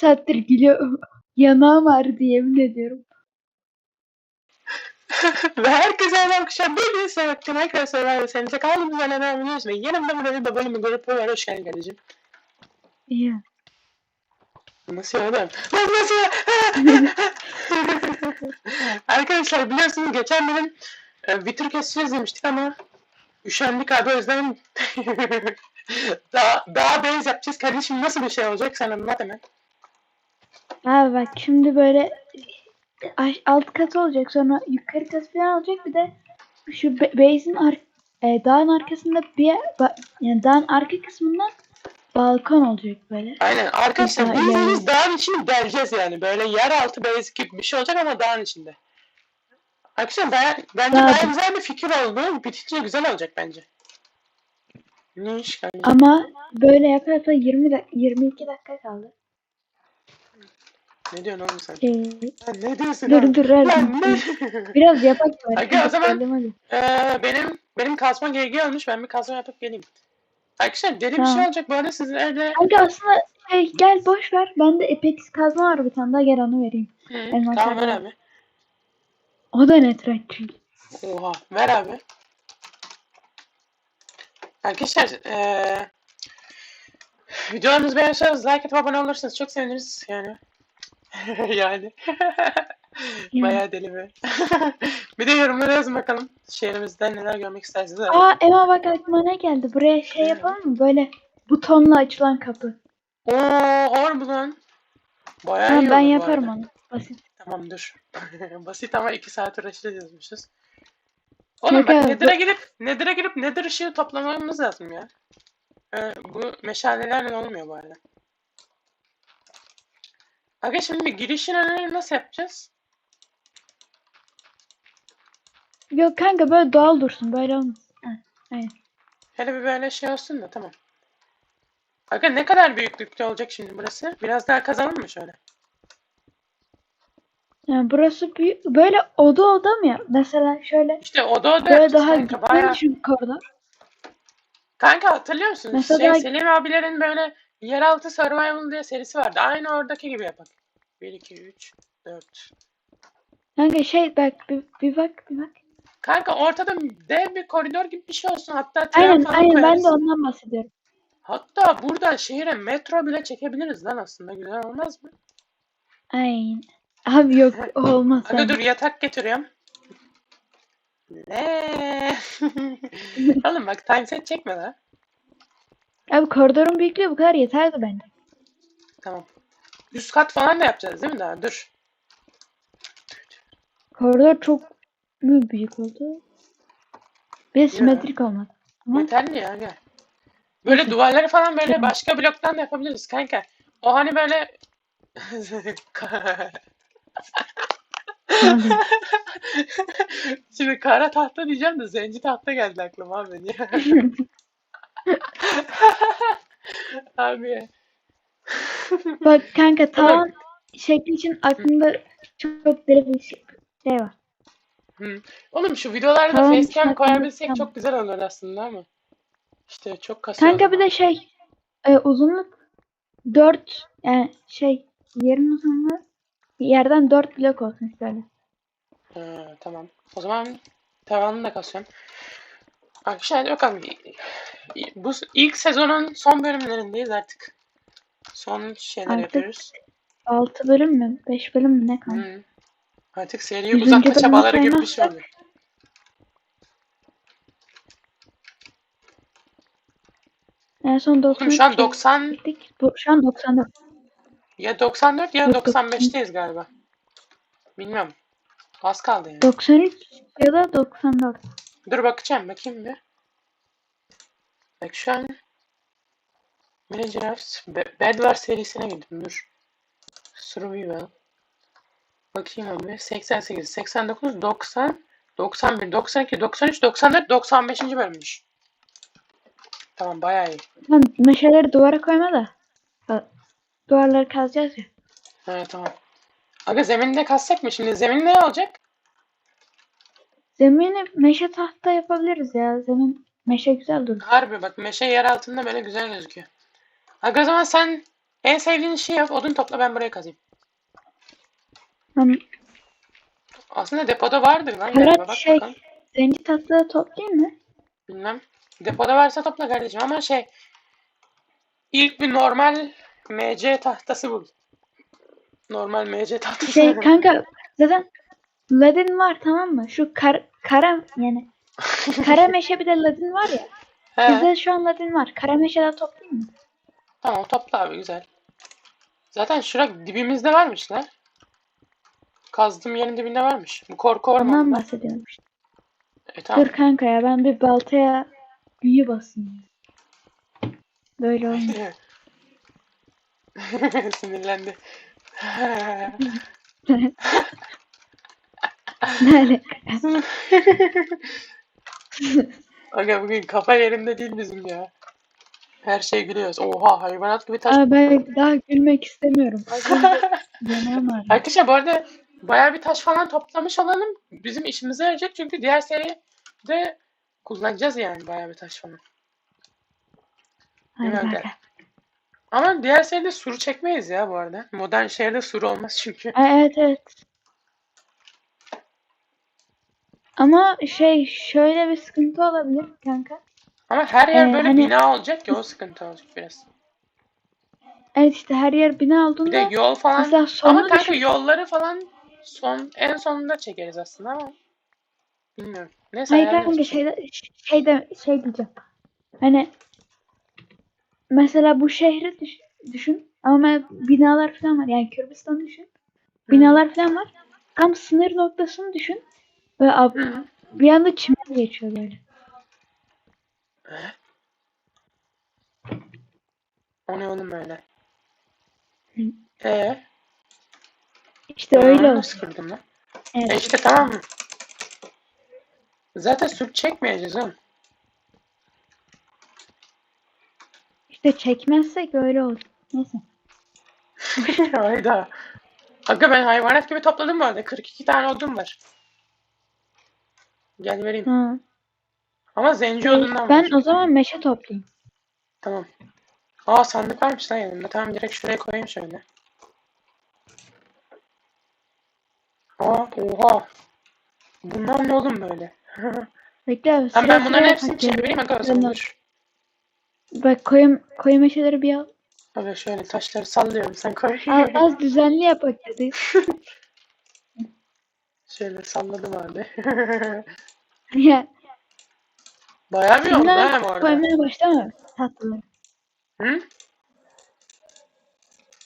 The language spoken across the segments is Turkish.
saattir gülüyor. Yanağım ağrıdı yemin ediyorum. Ve herkese merhaba arkadaşlar. Bugün Sebep'ten arkadaşlar ben Semite kaldığımız yerden devam ediyoruz ve yanımda burada bir bölümü grubu var. Hoş geldin kardeşim. İyi. Nasıl oğlum? Nasıl nasıl? arkadaşlar biliyorsunuz geçen bölüm e, Vitur keseceğiz demiştik ama üşendik abi o yüzden daha, daha base yapacağız. Kardeşim nasıl bir şey olacak sen anlat hemen. Abi bak şimdi böyle alt katı olacak sonra yukarı katı falan olacak bir de şu base'in ar- e, dağın arkasında bir yani dağın arka kısmından balkon olacak böyle. Aynen arkadaşlar bildiğiniz dağın içini deleceğiz yani. Böyle yeraltı base gibi bir şey olacak ama dağın içinde. Arkadaşlar baya, bence bayağı güzel bir fikir oldu. Bitince güzel olacak bence. Ne iş? Ama böyle yapa yapa 20 dak- 22 dakika kaldı. Ne diyorsun oğlum sen? Ee, Lan ne diyorsun dur oğlum? dur Lan ne? Biraz yapak var. Aga, o zaman-. Ee, benim benim kasma GG olmuş. Ben bir kasma yapıp geleyim. Arkadaşlar deli bir şey olacak. Böyle sizin evde Kanka aslında şey, gel boş ver. Bende Apex kazma var bir tane daha gel onu vereyim. Hı, Elmas tamam ver abi. O da net renk çünkü. Oha ver abi. Arkadaşlar eee videolarımızı beğenirseniz like atıp abone olursanız çok seviniriz yani. yani. Bayağı deli be. bir de yorumlara yazın bakalım. Şehrimizde neler görmek istersiniz. Aa Ema bak aklıma ne geldi? Buraya şey yapalım mı? Böyle butonla açılan kapı. Oo harbi lan. Bayağı Tamam iyi ben olur bu yaparım arada. onu. Basit. Tamam dur. Basit ama iki saat uğraşacağız yazmışız. Oğlum bak abi, Nether'a gidip Nether'a gidip Nether ışığı toplamamız lazım ya. Ee, bu meşalelerle olmuyor bu arada. Aga şimdi girişin önünü nasıl yapacağız? Yok kanka böyle doğal dursun. Böyle olmaz. Ha, aynen. Hele bir böyle şey olsun da tamam. Aga ne kadar büyüklükte olacak şimdi burası? Biraz daha kazalım mı şöyle? Yani burası büyük. Böyle oda oda mı ya? Mesela şöyle İşte oda oda böyle daha kanka. Bayağı... bir koridor. Kanka hatırlıyor musun? Mesela- Şey, Selim abilerin böyle Yeraltı Survival diye serisi vardı. Aynı oradaki gibi yapalım. 1, 2, 3, 4. Kanka şey bak bir, bir bak bir bak. Kanka ortada dev bir koridor gibi bir şey olsun. Hatta tren Aynen falan aynen ben koyarız. de ondan bahsediyorum. Hatta buradan şehre metro bile çekebiliriz lan aslında. Güzel olmaz mı? Aynen. Abi yok o olmaz. Hadi bence. dur yatak getiriyorum. Ne? Oğlum bak time set çekme lan. Abi koridorun büyüklüğü bu kadar yeterdi bence. Tamam. 100 kat falan da yapacağız değil mi daha? Dur. Koridor çok mü büyük oldu. Bir de simetrik olmadı. Ama Yeterli ya gel. Böyle duvarları falan böyle Tamam. başka bloktan da yapabiliriz kanka. O hani böyle Şimdi kara tahta diyeceğim de zenci tahta geldi aklıma abi. Abi. Bak kanka tavan şekli için aklımda çok deli bir şey, şey var. Hı. Oğlum şu videolarda Tamam, facecam tamam, koyabilsek tamam. çok güzel olur aslında ama. İşte çok kasıyor. Kanka bir de şey e, uzunluk 4 yani şey yerin uzunluğu yerden 4 blok olsun şöyle. Ha, tamam. O zaman tavanını da kasıyorum. Arkadaşlar hadi bakalım. Bu ilk sezonun son bölümlerindeyiz artık. Son şeyler Artık yapıyoruz. 6 bölüm mü 5 bölüm mü ne kanka? Hı. Artık seriyi Yüzüncü uzatma çabaları gibi bir şey oluyor. En son 93 Oğlum şu an 90 çektik. Bu, şu an 94. ya 94 ya Yok, yok. 95'teyiz galiba. Bilmiyorum. Az kaldı yani. 93 ya da 94. Dur bakacağım bakayım bir. Bak şu an Managers Be- Bedwars serisine girdim dur. Survival. Bakayım abi. 88, 89, 90, 91, 92, 93, 94, 95. bölümmüş. Tamam bayağı iyi. Tamam meşeleri duvara koyma da. Duvarları kazacağız ya. Evet tamam. Aga zeminde kassak mı şimdi? Zemin ne olacak? Zemini meşe tahta yapabiliriz ya. Zemin meşe güzel durur. Harbi bak meşe yer altında böyle güzel gözüküyor. Aga o zaman sen En sevdiğin şey yap. Odun topla ben buraya kazayım. Tamam. Aslında depoda vardır lan. Galiba. Bak şey- bakalım. Zenci tatlı toplayayım mı? Bilmem. Depoda varsa topla kardeşim ama şey ilk bir normal MC tahtası bul. Normal MC tahtası. Şey kanka zaten ladin var tamam mı? Şu kar, kara yani kara meşe bir de ladin var ya. He, Bizde şu an ladin var. Kara meşeden toplayayım mı? Tamam topla abi güzel. Zaten şurak dibimizde varmış lan. Kazdığım yerin dibinde varmış. Bu korku Ondan ormanında. bahsediyorum işte. E tamam. Dur kanka ya ben bir baltaya büyü basayım. Böyle olmuyor. Sinirlendi. Yani Aga bugün kafa yerinde değil bizim ya. Her şey gülüyoruz. Oha hayvanat gibi taş. Aa, ben daha gülmek istemiyorum. Yanağım ağrıyor. Arkadaşlar bu arada bayağı bir taş falan toplamış olalım. Bizim işimize yarayacak çünkü diğer seride kullanacağız yani bayağı bir taş falan. Hadi? Ama diğer seride suru çekmeyiz ya bu arada. Modern şehirde suru olmaz çünkü. Aa, evet evet. Ama şey şöyle bir sıkıntı olabilir kanka. Ama her yer Ee, böyle hani- bina olacak ki o sıkıntı olacak biraz. Evet işte her yer bina Bir de olduğunda yol falan. Ama kanka düşün. yolları falan son en sonunda çekeriz aslında ama bilmiyorum. Neyse Hayır kanka şeyde, şeyde şey diyeceğim. Hani mesela bu şehri düş- düşün ama binalar falan var. Yani Kürdistan'ı düşün. Binalar falan var. Tam sınır noktasını düşün. Ve ab- bir anda çimen geçiyor böyle. O ne oğlum öyle? Hı. Ee, İşte öyle Aa, oldu. Nasıl kırdın lan? E Evet. işte tamam mı? Zaten sürp çekmeyeceğiz oğlum. İşte çekmezsek öyle olur. Neyse. Hayda. Aga ben hayvanat gibi topladım bu arada. 42 tane odun var. Gel vereyim. Ha. Ama zenci odundan Ben var. o zaman meşe toplayayım. Tamam. Aa sandık varmış lan yanımda. Tamam direkt şuraya koyayım şöyle. Aa oha. Bunlar ne oğlum böyle? Bekle abi. Tamam ben bunların hepsini çevireyim de- dur. Bak koyu, koyu meşeleri bir al. Aga şöyle taşları sallıyorum sen koy. Al, az düzenli yapak dedi. Şöyle salladım abi. ya Bayağı bir oldu bu arada. koymaya başlama tatlıları. Hı?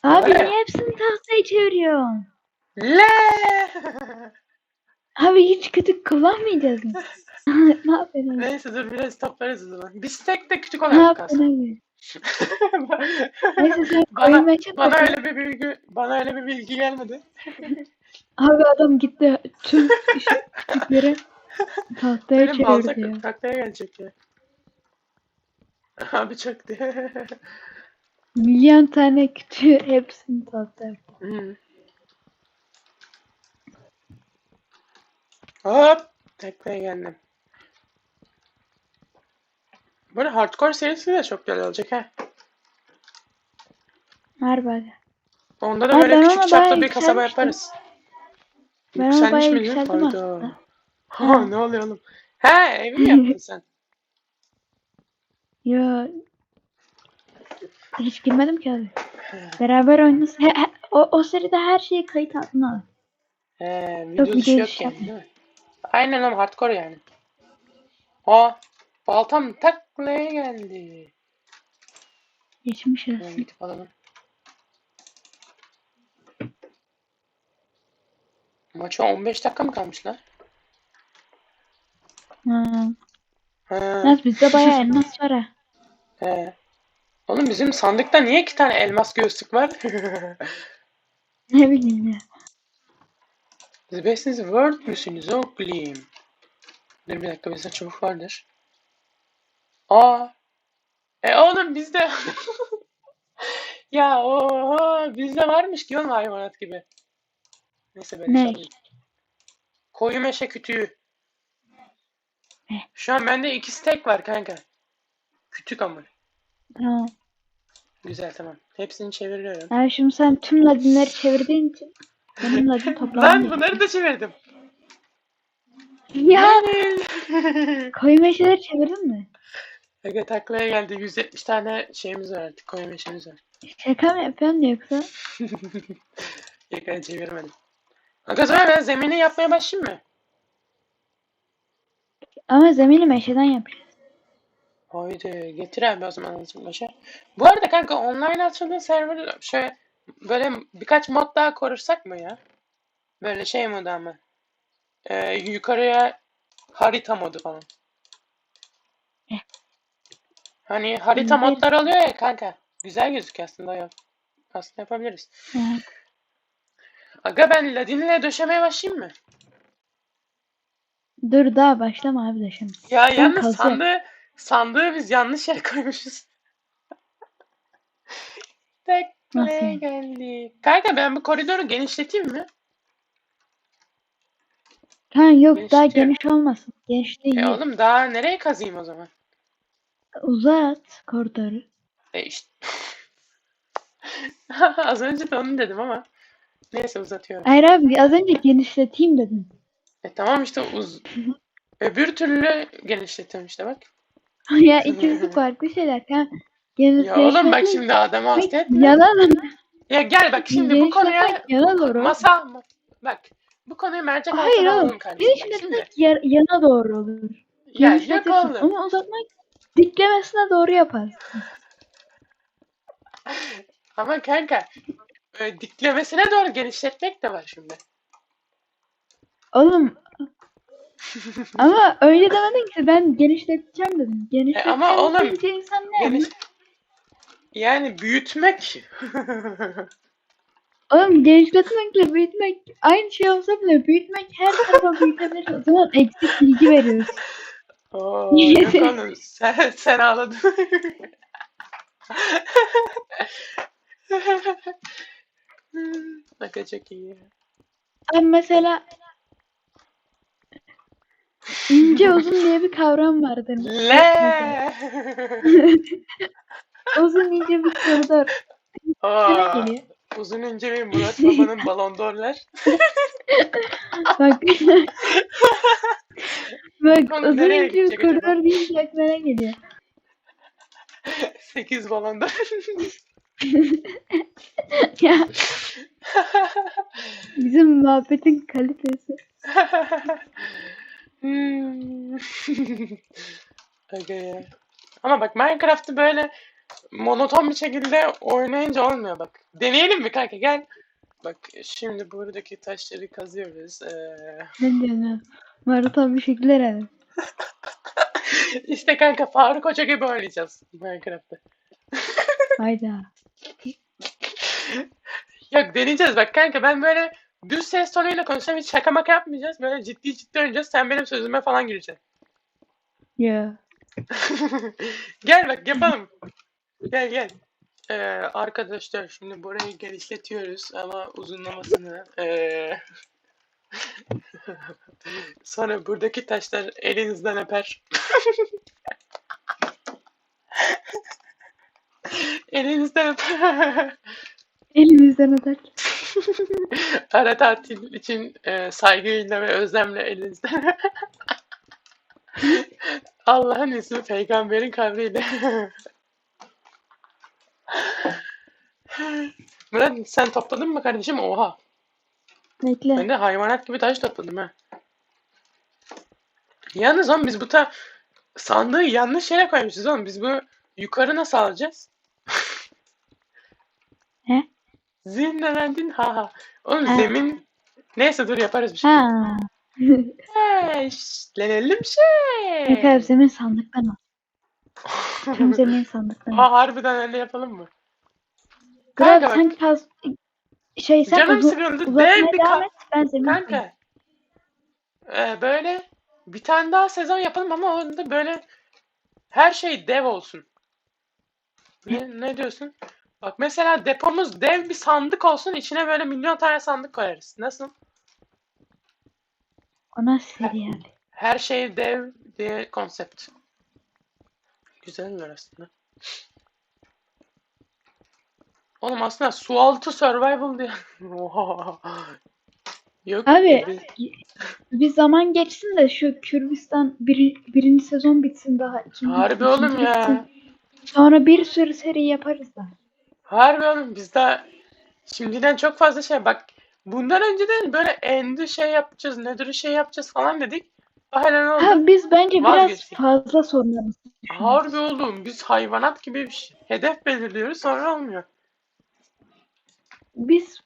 Abi Öyle. niye hepsini tahtaya çeviriyorsun? Le! Abi hiç kötü kullanmayacağız mı? ne yapıyorsun? abi? Neyse dur biraz toplarız o zaman. Bistek de küçük Ne olarak yaptın kalsın. abi? Neyse sen Bana- topla. öyle bir bilgi bana öyle bir bilgi gelmedi. Abi adam gitti tüm şu küçükleri tahtaya Benim balta çevirdi ya. taklaya gelecek ya. Abi çöktü. Milyon tane kütüğü hepsini tahtaya. Hmm. Hop! Taklaya geldim. Böyle hardcore serisi de çok güzel olacak ha. Harbi. Onda da böyle ben küçük çapta bir kasaba yükselmiştim. yaparız. Ben Yükselmiş bayağı yükseldim Hayda. aslında. Ha, ne oluyor oğlum? He evi mi yaptın sen? Yo. Hiç girmedim ki abi. Beraber oynasın. He, he- o, o seride her şeyi kayıt altına al. He Yok, video dışı video yok dışı yani değil mi? Aynen oğlum hardcore yani. Aa baltam taklaya geldi. Geçmiş Hemen olsun. gidip alalım. Maça 15 dakika mı kalmış lan? Ha. Bizde bayağı elmas var ha. he. Oğlum bizim sandıkta niye iki tane elmas göğüslük var? Ne bileyim ya. The best in the world müsünüz oğlum? Dur bir dakika bizde çubuk vardır. Aa. E oğlum bizde. ya oha bizde varmış ki oğlum hayvanat gibi. Neyse ben Ne? Koyu meşe kütüğü. Şu an bende iki stek var kanka. Kütük ama. Ha. Güzel tamam. Hepsini çeviriyorum. Yani şimdi sen tüm ladinleri çevirdiğin için benim ladin. Ben bunları da çevirdim. Ya koyu meşeleri çevirdin mi? Evet taklaya geldi. 170 tane şeyimiz var artık. Koyu meşemiz var. Şaka mı yapıyorsun yoksa? Yakın çevirmedim. Aga sonra ben zemini yapmaya başlayayım mı? Ama zemini meşeden yapacağız. Haydi getir abi o zaman azıcık başa. Bu arada kanka online açıldığın server şöyle böyle birkaç mod daha korursak mı ya? Böyle şey modu ama. Ee, yukarıya harita modu falan. Eh. Hani harita Bilmiyorum. modlar oluyor ya kanka. Güzel gözüküyor aslında ya. Aslında yapabiliriz. Aga ben Ladin'le döşemeye başlayayım mı? Dur daha başlama abi de şimdi. Ya Ben yalnız kazacağım. sandığı, sandığı biz yanlış yere koymuşuz. Nasıl Tekne yani? geldi. Kanka ben bu koridoru genişleteyim mi? Ha yok daha Genişliyor. geniş olmasın. Geniş değil. E oğlum daha nereye kazıyım o zaman? Uzat koridoru. E işte. Az önce de onu dedim ama. Neyse uzatıyorum. Hayır abi az önce genişleteyim dedim. E tamam işte uz... Öbür türlü genişletiyorum işte bak. ya ikisi farklı şeyler. Ha, Ya oğlum bak şimdi adamı hasta etme. Yana Ya gel bak şimdi bu konuya yana doğru. masa bak bu konuyu mercek Hayır altına alalım kardeşim. Genişletmek ya- yana doğru olur. Ya yok oğlum. Ama uzatmak diklemesine doğru yaparsın. Ama kanka e, diklemesine doğru genişletmek de var şimdi. Oğlum ama öyle demedin ki ben genişleteceğim dedim. Genişleteceğim E, ama oğlum, deyince insan ne Geniş... yapar? Yani büyütmek. Oğlum genişletmekle büyütmek aynı şey olsa bile büyütmek her tarafa büyütebilir. O zaman eksik bilgi veriyoruz. Oo, yok oğlum sen, sen ağladın. Bak çok iyi. Ben mesela ince uzun diye bir kavram vardır. Le. Uzun ince bir koridor. Aa, geliyor. uzun ince bir Murat Baba'nın balon d'Or'lar. Bak. Bak Konu uzun nereye ince bir gidecek acaba? koridor deyince aklına geliyor. 8 balon d'Or. ya bizim muhabbetin kalitesi. Hmm. Aga ya. Ama bak Minecraft'ı böyle monoton bir şekilde oynayınca olmuyor bak. Deneyelim mi kanka gel. Bak şimdi buradaki taşları kazıyoruz. Ee, Ne diyorsun? Maraton bir şekilde herhalde. işte kanka Faruk Hoca gibi oynayacağız Minecraft'ta. Hayda. Yok deneyeceğiz bak kanka ben böyle düz ses tonuyla konuşacağım hiç şaka maka yapmayacağız. Böyle ciddi ciddi oynayacağız. Sen benim sözüme falan gireceksin. Ya. gel bak yapalım. Gel gel. Ee, arkadaşlar şimdi burayı genişletiyoruz ama uzunlamasını. Ee... Sonra buradaki taşlar elinizden öper. elinizden öper. Elimizden atar. Ara tatil için e, saygıyla ve özlemle elinizden. Allah'ın ismi peygamberin kavliyle. Murat sen topladın mı kardeşim? Oha. Bekle. Ben de hayvanat gibi taş topladım ha. Yalnız oğlum biz bu ta sandığı yanlış yere koymuşuz oğlum. Biz bu yukarı nasıl alacağız? He? Zindelendin ha ha. Oğlum Ha. zemin neyse dur yaparız bir şey. Ha. Hey, şlenelim şey. Zemin sandıktan al. Tüm zemin sandıktan al. Aa harbiden öyle yapalım mı? Kral Kanka bak, sen kaz... Şey sen canım uzun, sıkıldı. Dev uzatmaya bir devam ka- et. Ben zemin koyayım. Kanka. Ee, böyle bir tane daha sezon yapalım ama onda böyle her şey dev olsun. Ne, ne diyorsun? Bak mesela depomuz dev bir sandık olsun. içine böyle milyon tane sandık koyarız. Nasıl? O nasıl yani? Her şey dev diye konsept. Güzel olur aslında. Oğlum aslında su altı survival diye. Yok Abi, gibi. Bir zaman geçsin de şu Kürbistan bir, birinci sezon bitsin daha. ikinci, Harbi ikinci oğlum ya. bitsin. Sonra bir sürü seri yaparız da. Harbi oğlum biz daha şimdiden çok fazla şey bak bundan önceden böyle endi şey yapacağız nedir şey yapacağız falan dedik. Hala ne oldu? Ha, biz bence biraz fazla sorunlarımız. Harbi oğlum biz hayvanat gibi bir şey- hedef belirliyoruz sonra olmuyor. Biz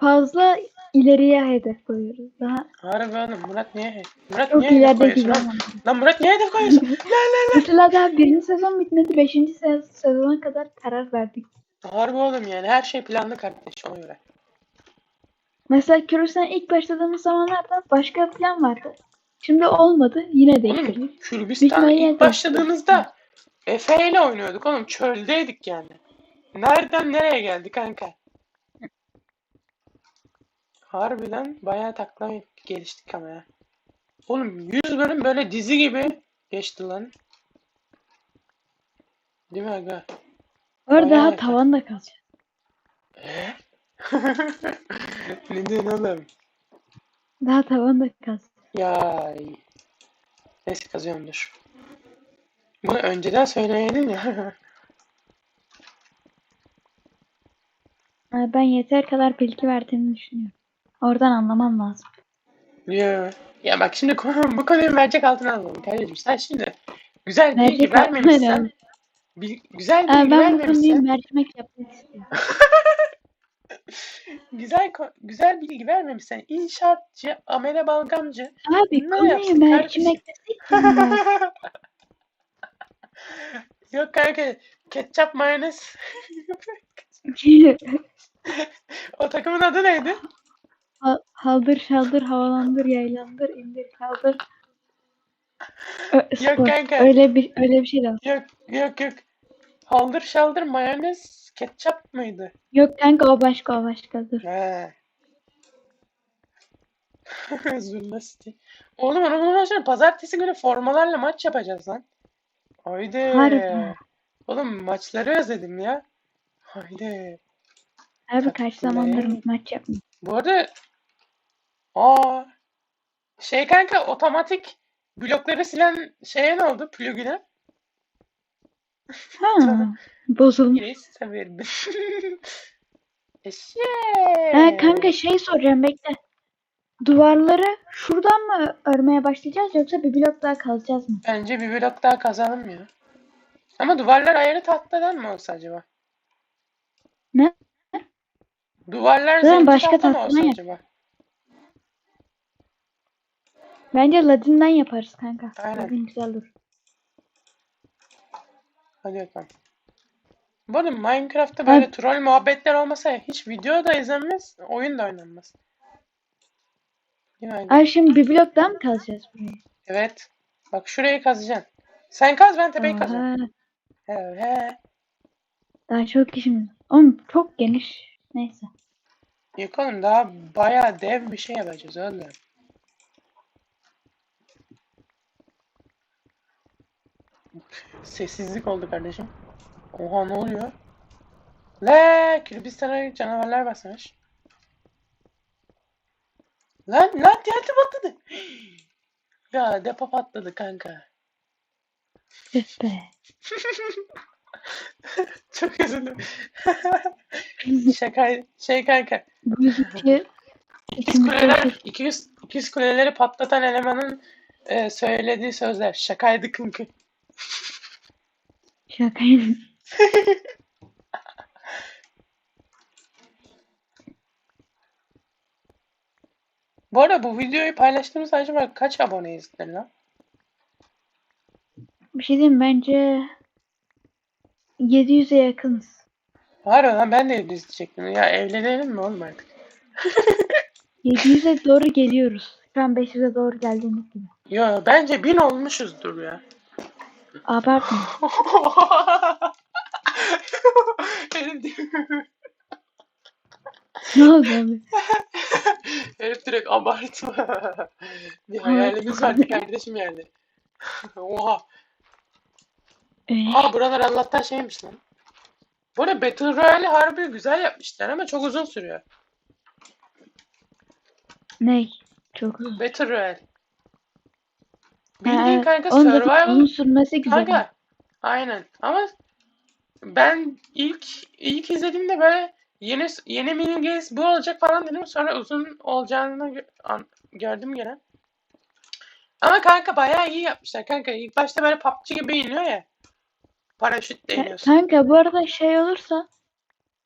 fazla ileriye hedef koyuyoruz. Daha Harbi oğlum Murat niye Murat çok niye hedef ileride koyuyorsun. Lan Murat niye hedef koyuyorsun? la la la. Mesela daha birinci sezon bitmedi. Beşinci se- sezona kadar karar verdik. Harbi oğlum yani her şey planlı kardeş ona göre. Mesela Kürbistan ilk başladığımız zamanlarda başka plan vardı. Şimdi olmadı. Yine değiştirdik. Oğlum Kürbistan ihtimalle ilk başladığımızda Efe ile oynuyorduk oğlum çöldeydik yani. Nereden nereye geldik kanka? Harbiden bayağı takla geliştik ama ya. Oğlum 100 bölüm böyle dizi gibi geçti lan. Değil mi aga? Bayağı daha yakın. tavanda kalacak. Ee? ne diyorsun oğlum? Daha tavanda kalacak. Ya neyse kazıyorum dur. Bunu önceden söyleyeydin ya. Ben yeter kadar bilgi verdiğimi düşünüyorum. Oradan anlamam lazım. Ya, ya bak şimdi bu konuyu mercek altına alalım kardeşim. Sen şimdi güzel bilgi vermemişsen, alalım. bil- güzel Ha, bilgi ben bu konuyu vermemişsen, mercimek yapmak istiyorum. güzel ko- güzel bilgi vermemişsen inşaatçı, amele balgamcı Abi Ne konuyu yapsın mercimek deseydim ya. Yok kanka ketçap mayonez o takımın adı neydi? Ha- Haldır şaldır havalandır yaylandır indir kaldır. Ö- spor. kanka. Öyle bir öyle bir şey var. Yok yok yok. Haldır şaldır mayonez ketçap mıydı? Yok kanka o başka o başka dur. He. City. Oğlum onu bulmasana. Pazartesi günü formalarla maç yapacağız lan. Haydi. Harbi. Oğlum maçları özledim ya. Haydi. Abi kaç zamandır maç yapmıyorum. Bu arada aa şey kanka otomatik blokları silen şeye ne oldu? Plugin'e? Ha, bozulmuş. Severim. Eşek. Ha, kanka şey soracağım bekle. Duvarları şuradan mı örmeye başlayacağız yoksa bir blok daha kazacağız mı? Bence bir blok daha kazanım ya. Ama duvarlar ayrı tahtadan mı olsa acaba? Ne? Duvarlar Zaten zenci başka tahta mı tahtadan olsa yap. acaba? Bence Ladin'den yaparız kanka. Aynen. Ladin güzel dur. Hadi bakalım. Bu arada Minecraft'ta böyle Abi- troll muhabbetler olmasa hiç video da izlenmez, oyun da oynanmaz. Ay şimdi bir blok daha mı kazacağız buraya? Evet. Bak şurayı kazacaksın. Sen kaz ben tepeyi. Oha, Evet. daha çok işimiz. Oğlum çok geniş. Neyse. Yok oğlum daha bayağı dev bir şey yapacağız oğlum. Sessizlik oldu kardeşim. Oha ne oluyor? La Kürbistan'a canavarlar basmış. Lan lan TNT patladı. Ya depo patladı kanka. Be. Çok üzüldüm. Şaka şey kanka. İkiz kuleler, ikiz, ikiz kuleleri patlatan elemanın e, söylediği sözler. Şakaydı kınkı. Şakaydı. Bu arada bu videoyu paylaştığımız acaba kaç aboneyizdir lan? Bir şey diyeyim bence 700'e yakınız. Var lan ben de evli izleyecektim. Ya evlenelim mi oğlum artık? 700'e doğru geliyoruz. Şu an 500'e doğru geldiğimiz gibi. Yo bence bin olmuşuzdur ya. Abartma. Benim ne oldu abi? Herif direkt abartma. Bir hayalimiz vardı kardeşim yani. Oha. Ee, Aa buralar Allah'tan şeymiş lan. Bu arada Battle Royale'i harbi güzel yapmışlar ama çok uzun sürüyor. Ne? Çok uzun. Battle Royale. Bildiğin evet. kanka Onun survival uzun sürmesi güzel. Kanka aynen ama ben ilk ilk izlediğimde böyle yeni yeni mini games bu olacak falan dedim sonra uzun olacağını gö- an- gördüm gene. Ama kanka bayağı iyi yapmışlar kanka. İlk başta böyle PUBG gibi iniyor ya. Paraşütle Ya, iniyorsun. Kanka bu arada şey olursa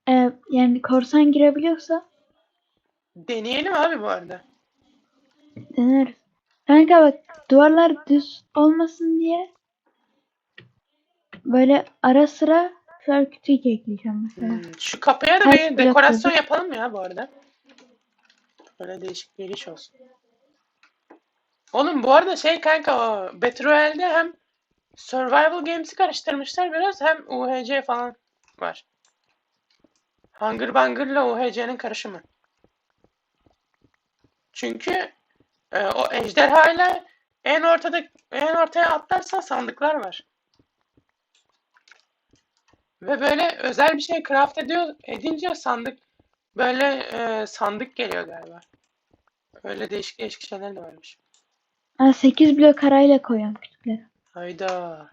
e, yani korsan girebiliyorsa Deneyelim abi bu arada. deneriz. Kanka bak duvarlar düz olmasın diye böyle ara sıra circuitry ekleyeceğim mesela. Hmm, Şu kapıya da bir dekorasyon oldu? yapalım ya bu arada. Böyle değişik bir iş olsun. Oğlum bu arada şey kanka o Battle Royale'de hem Survival Games'i karıştırmışlar biraz hem UHC falan var. Hunger Bunger'la UHC'nin karışımı. Çünkü e, o ejderhayla en ortada en ortaya atlarsan sandıklar var. Ve böyle özel bir şey craft ediyor edince sandık böyle e, sandık geliyor galiba. Öyle değişik değişik şeyler de varmış. Ha, 8 blok arayla koyuyorum kütükleri. Hayda.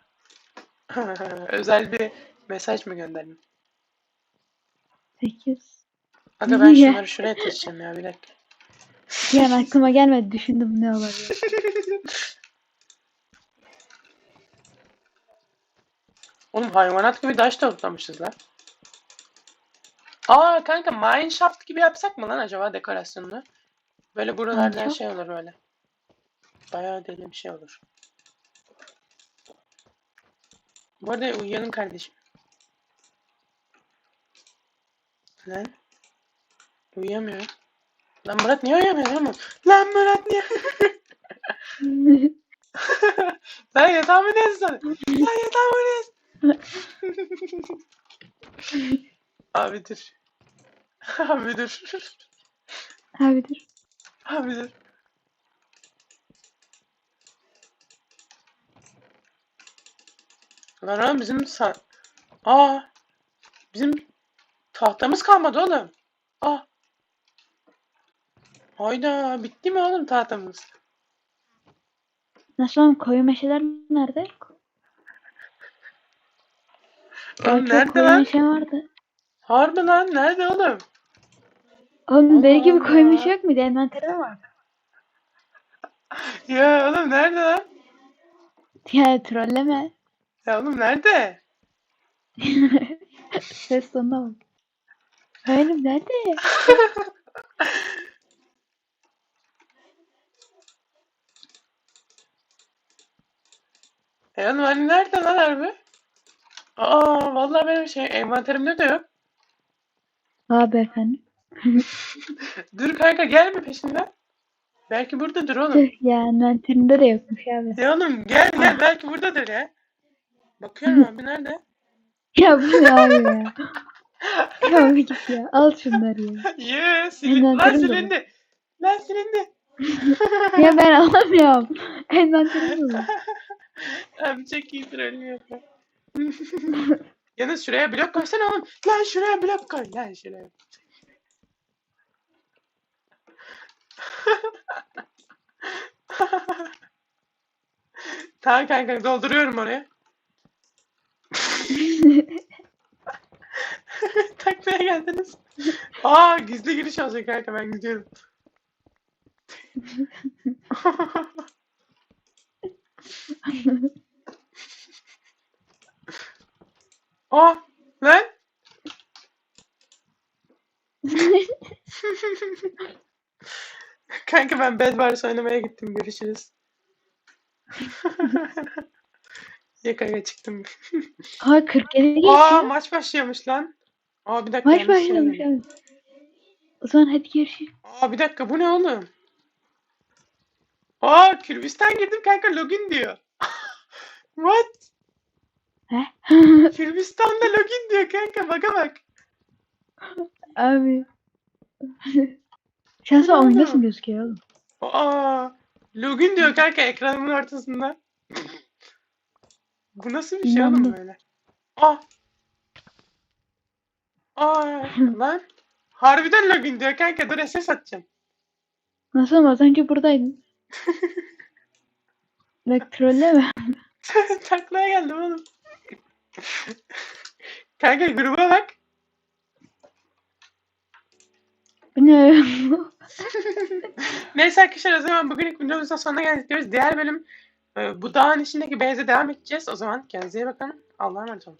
Özel bir mesaj mı gönderdin? 8. Aga ben şunları şuraya taşıyacağım ya bir dakika. Yani aklıma gelmedi düşündüm ne olabilir. Oğlum hayvanat gibi taş toplamışız lan. Aa kanka mineshaft gibi yapsak mı lan acaba dekorasyonunu? Böyle buralardan Mineshaft? şey olur böyle. Bayağı deli bir şey olur. Bu arada uyuyalım kardeşim. Lan. Uyuyamıyor. Lan Murat niye uyuyamıyor lan? Lan Murat niye? Lan yatağımı ne sana? Lan yatağımı ne? Abi dur. Abi dur. Abi dur. Abi dur. Lan oğlum bizim sa... Aa. Bizim tahtamız kalmadı oğlum. Aa. Hayda bitti mi oğlum tahtamız? Nasıl oğlum koyu meşeler nerede? Oğlum çok nerede koyu lan? meşe vardı. Harbi lan nerede oğlum? Oğlum deli gibi Allah koyu Allah. meşe yok muydu? Envanterde var. Ya oğlum nerede lan? Ya trolleme. Ya oğlum nerede? Ses tonuna bak. Oğlum nerede? E hani nerede lan harbi? Aa vallahi benim şey envanterimde de yok. Abi efendim. Dur kanka gelme peşinden. Belki buradadır oğlum. Tüh ya envanterimde de yokmuş abi. Ya oğlum gel gel belki buradadır ya. Bakıyorum abi nerede? Ya bu ne abi ya? Ya bir git ya. Al şunları ya. Ye silin. Lan Envanterim de silindi. Lan silindi. Ya ben alamıyorum. Envanterim var. Abi çok iyi trollüyor. Yalnız şuraya blok koysana oğlum. Lan şuraya blok koy. Lan şuraya. tamam kanka dolduruyorum oraya. Takmaya geldiniz. Aa gizli giriş olacak kanka ben gidiyorum. Aa lan. Kanka ben Bed Wars oynamaya gittim. Görüşürüz. Yakaya çıktım. Aa 47 Aa geçiyor. maç başlıyormuş lan. Aa bir dakika. Maç yanlış başlamış söyledim. abi. O zaman hadi görüşürüz. Aa bir dakika bu ne oğlum? Aa Kürbistan girdim kanka login diyor. What? He? Kürbistan'da login diyor kanka baka bak. abi. Ne oynasın oldu? gözüküyor oğlum. Aa login diyor kanka ekranımın ortasında. bu nasıl bir şey oğlum İnandım. böyle? Aa Aa lan. Harbiden login diyor kanka dur SS atacağım. Nasıl ama az önce buradaydın. Bak trolleme. Taklaya geldim oğlum. kanka gruba bak. Bu ne? Neyse arkadaşlar o zaman bugünlük videomuzun sonuna geldik diyoruz. Diğer bölüm e, bu dağın içindeki beyze devam edeceğiz. O zaman kendinize iyi bakın. Allah'a emanet olun.